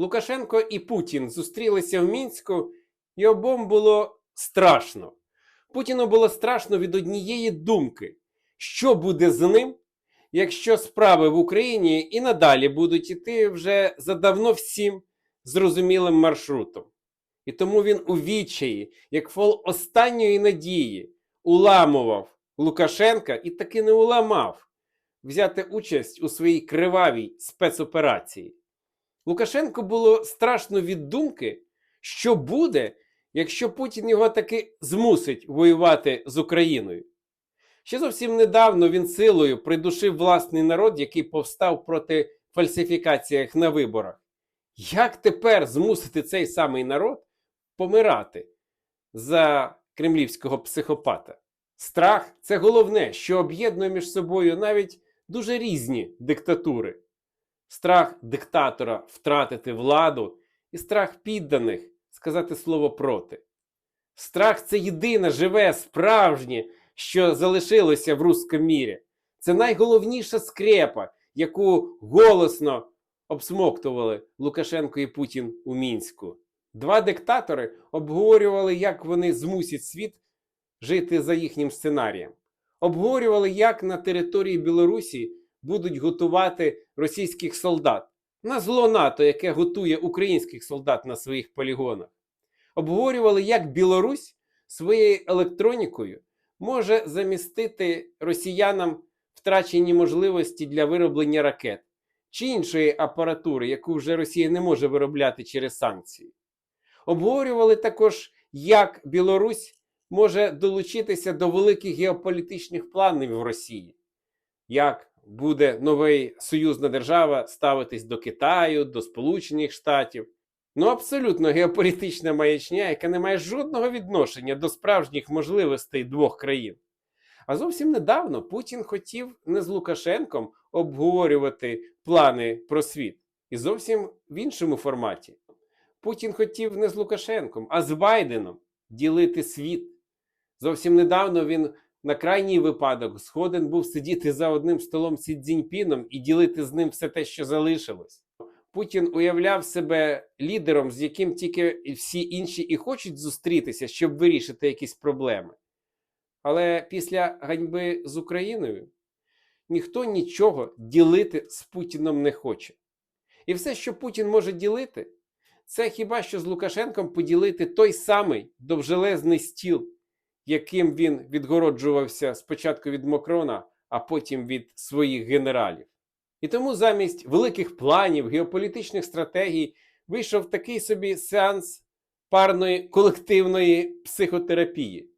Лукашенко і Путін зустрілися в Мінську, і обом було страшно. Путіну було страшно від однієї думки, що буде з ним, якщо справи в Україні і надалі будуть іти вже за давно всім зрозумілим маршрутом. І тому він у відчаї, як фол останньої надії, уламував Лукашенка і таки не уламав взяти участь у своїй кривавій спецоперації. Лукашенку було страшно від думки, що буде, якщо Путін його таки змусить воювати з Україною. Ще зовсім недавно він силою придушив власний народ, який повстав проти фальсифікаціях на виборах. Як тепер змусити цей самий народ помирати за кремлівського психопата? Страх це головне, що об'єднує між собою навіть дуже різні диктатури. Страх диктатора втратити владу і страх підданих сказати слово проти. Страх це єдине живе, справжнє, що залишилося в русскому мірі. Це найголовніша скрепа, яку голосно обсмоктували Лукашенко і Путін у мінську. Два диктатори обговорювали, як вони змусять світ жити за їхнім сценарієм. Обговорювали, як на території Білорусі будуть готувати російських солдат на зло НАТО, яке готує українських солдат на своїх полігонах. Обговорювали, як Білорусь своєю електронікою може замістити росіянам втрачені можливості для вироблення ракет чи іншої апаратури, яку вже Росія не може виробляти через санкції. Обговорювали також, як Білорусь може долучитися до великих геополітичних планів в Росії, як буде новий союзна держава ставитись до Китаю, до Сполучених Штатів. Ну, абсолютно геополітична маячня, яка не має жодного відношення до справжніх можливостей двох країн. А зовсім недавно Путін хотів не з Лукашенком обговорювати плани про світ, і зовсім в іншому форматі. Путін хотів не з Лукашенком, а з Байденом ділити світ. Зовсім недавно він на крайній випадок згоден був сидіти за одним столом з Цзіньпіном і ділити з ним все те, що залишилось. Путін уявляв себе лідером, з яким тільки всі інші і хочуть зустрітися, щоб вирішити якісь проблеми. Але після ганьби з Україною ніхто нічого ділити з Путіном не хоче. І все, що Путін може ділити, це хіба що з Лукашенком поділити той самий довжелезний стіл, яким він відгороджувався спочатку від Макрона, а потім від своїх генералів. І тому замість великих планів, геополітичних стратегій вийшов такий собі сеанс парної колективної психотерапії,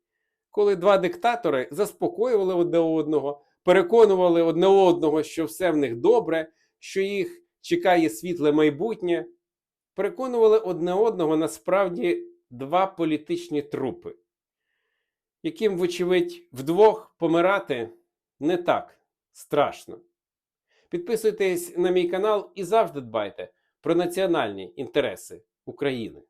коли два диктатори заспокоювали одне одного, переконували одне одного, що все в них добре, що їх чекає світле майбутнє, переконували одне одного насправді два політичні трупи, яким, вочевидь, вдвох помирати не так страшно. Підписуйтесь на мій канал і завжди дбайте про національні інтереси України.